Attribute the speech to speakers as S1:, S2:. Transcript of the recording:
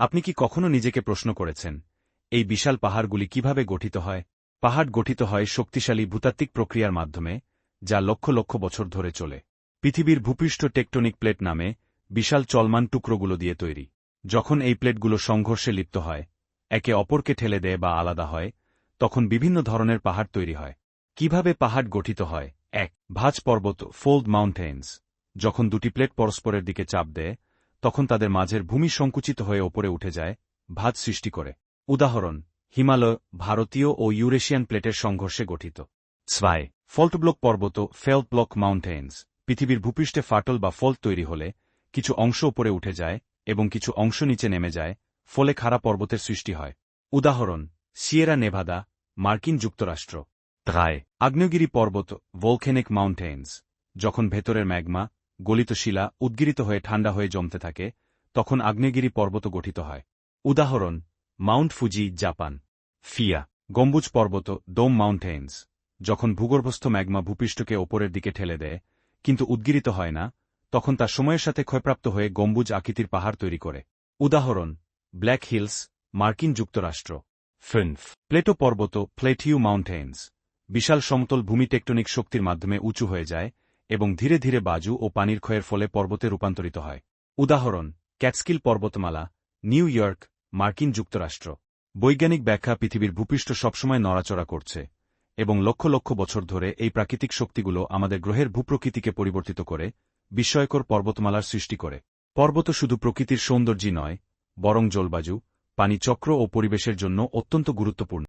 S1: আপনি কি কখনো নিজেকে প্রশ্ন করেছেন, এই বিশাল পাহাড়গুলি কীভাবে গঠিত হয়? পাহাড় গঠিত হয় শক্তিশালী ভূতাত্ত্বিক প্রক্রিয়ার মাধ্যমে, যা লক্ষ লক্ষ বছর ধরে চলে। পৃথিবীর ভূপৃষ্ঠ টেকটনিক প্লেট নামে বিশাল চলমান টুকরোগুলো দিয়ে তৈরি। যখন এই প্লেটগুলো সংঘর্ষে লিপ্ত হয়, একে অপরকে ঠেলে দেয় বা আলাদা হয়, তখন বিভিন্ন ধরনের পাহাড় তৈরি হয়। কীভাবে পাহাড় গঠিত হয়? এক, ভাজ পর্বত, ফোল্ড মাউন্টেন্স যখন দুটি প্লেট পরস্পরের দিকে চাপ দেয় তখন তাদের মাঝের ভূমি সংকুচিত হয়ে ওপরে উঠে যায় ভাত সৃষ্টি করে। উদাহরণ, হিমালয়, ভারতীয় ও ইউরেশিয়ান প্লেটের সংঘর্ষে গঠিত। ছয় ফল্টব্লক পর্বত, ফেল্ট ব্লক মাউন্টেন্স পৃথিবীর ভূপৃষ্ঠে ফাটল বা ফল্ট তৈরি হলে কিছু অংশ উপরে উঠে যায় এবং কিছু অংশ নিচে নেমে যায়, ফলে খাড়া পর্বতের সৃষ্টি হয়। উদাহরণ, সিয়েরা নেভাদা, মার্কিন যুক্তরাষ্ট্র। ত্রায় আগ্নেয়গিরি পর্বত ভোলখেনিক মাউন্টেন্স যখন ভেতরের ম্যাগমা গলিত শিলা উদ্গিরিত হয়ে ঠান্ডা হয়ে জমতে থাকে, তখন আগ্নেয়গিরি পর্বত গঠিত হয়। উদাহরণ, মাউন্ট ফুজি, জাপান। ফিয়া, গম্বুজ পর্বত ডোম মাউন্টেন্স যখন ভূগর্ভস্থ ম্যাগমা ভূপৃষ্ঠকে ওপরের দিকে ঠেলে দেয়, কিন্তু উদ্গিরিত হয় না, তখন তা সময়ের সাথে ক্ষয়প্রাপ্ত হয়ে গম্বুজ আকৃতির পাহাড় তৈরি করে। উদাহরণ, ব্ল্যাক হিলস, মার্কিন যুক্তরাষ্ট্র। ফিনফ, প্লেটো পর্বত, প্লেটিউ মাউন্টেন্স বিশাল সমতল ভূমি টেকটনিক শক্তির মাধ্যমে উঁচু হয়ে যায় এবং ধীরে ধীরে বাজু ও পানির ক্ষয়ের ফলে পর্বতে রূপান্তরিত হয়। উদাহরণ, ক্যাটস্কিল পর্বতমালা, নিউ ইয়র্ক, মার্কিন যুক্তরাষ্ট্র। বৈজ্ঞানিক ব্যাখ্যা পৃথিবীর ভূপৃষ্ঠ সবসময় নড়াচড়া করছে এবং লক্ষ লক্ষ বছর ধরে এই প্রাকৃতিক শক্তিগুলো আমাদের গ্রহের ভূপ্রকৃতিকে পরিবর্তিত করে, বিস্ময়কর পর্বতমালার সৃষ্টি করে। পর্বত শুধু প্রকৃতির সৌন্দর্যই নয়, বরং জলবায়ু পানি চক্র ও পরিবেশের জন্য অত্যন্ত গুরুত্বপূর্ণ।